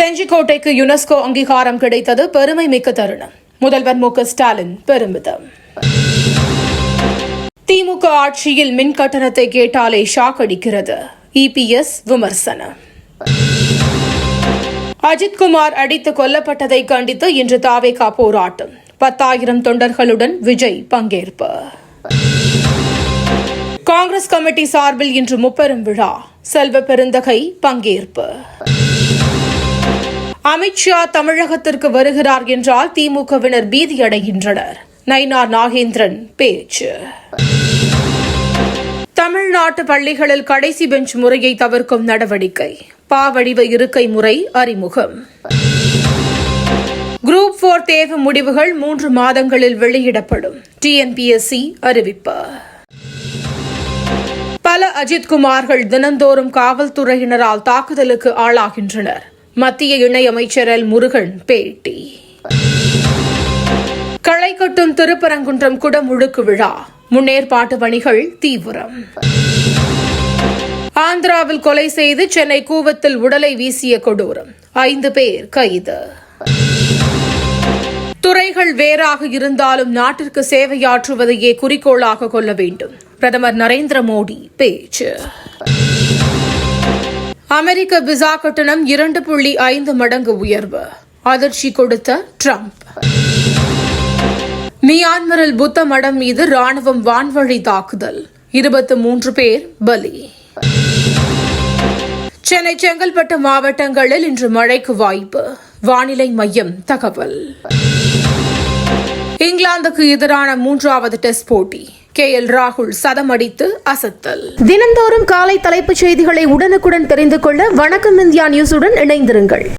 செஞ்சிக்கோட்டைக்கு UNESCO அங்கீகாரம் கிடைத்தது பெருமை மிக்க தருணம். முதல்வர் மு ஸ்டாலின் பெருமிதம். திமுக ஆட்சியில் மின் கட்டணத்தை கேட்டாலே ஷாக் அடிக்கிறது. இபிஎஸ் விமர்சனம். அஜித்குமார் அடித்து கொல்லப்பட்டதை கண்டித்து இன்று தாவேகா போராட்டம். பத்தாயிரம் தொண்டர்களுடன் விஜய் பங்கேற்பு. காங்கிரஸ் கமிட்டி சார்பில் இன்று முப்பெரும் விழா. செல்வ பெருந்தகை பங்கேற்பு. அமித்ஷா தமிழகத்திற்கு வருகிறார் என்றால் திமுகவினர் பீதியடைகின்றனர். நயினார் நாகேந்திரன் பேச்சு. தமிழ்நாட்டு பள்ளிகளில் கடைசி பெஞ்ச் முறையை தவிர்க்கும் நடவடிக்கை. பாவடிவ இருக்கை முறை அறிமுகம். குரூப் போர் தேர்வு முடிவுகள் மூன்று மாதங்களில் வெளியிடப்படும். டிஎன்பிஎஸ்சி அறிவிப்பு. பல அஜித்குமார்கள் தினந்தோறும் காவல்துறையினரால் தாக்குதலுக்கு ஆளாகின்றனர். மத்திய இணையமைச்சர் எல். முருகன் பேட்டி. களை கட்டும் திருப்பரங்குன்றம் குடமுழுக்கு விழா. முன்னேற்பாட்டு பணிகள் தீவிரம். ஆந்திராவில் கொலை செய்து சென்னை கூவத்தில் உடலை வீசிய கொடூரம். ஐந்து பேர் கைது. துறைகள் வேறாக இருந்தாலும் நாட்டிற்கு சேவையாற்றுவதையே குறிக்கோளாக கொள்ள வேண்டும். பிரதமர் நரேந்திர மோடி பேச்சு. அமெரிக்க விசா கட்டணம் இரண்டு புள்ளி ஐந்து மடங்கு உயர்வு. அதிர்ச்சி கொடுத்த ட்ரம்ப். மியான்மரில் புத்த மடம் மீது ராணுவம் வான்வழி தாக்குதல். இருபத்து மூன்று பேர் பலி. சென்னை செங்கல்பட்டு மாவட்டங்களில் இன்று மழைக்கு வாய்ப்பு. வானிலை மையம் தகவல். இங்கிலாந்துக்கு எதிரான மூன்றாவது டெஸ்ட் போட்டி. கே எல் ராகுல் சதமடித்து அசத்தல். தினந்தோறும் காலை தலைப்புச் செய்திகளை உடனுக்குடன் தெரிந்து கொள்ள வணக்கம் இந்தியா நியூஸுடன் இணைந்திருங்கள்.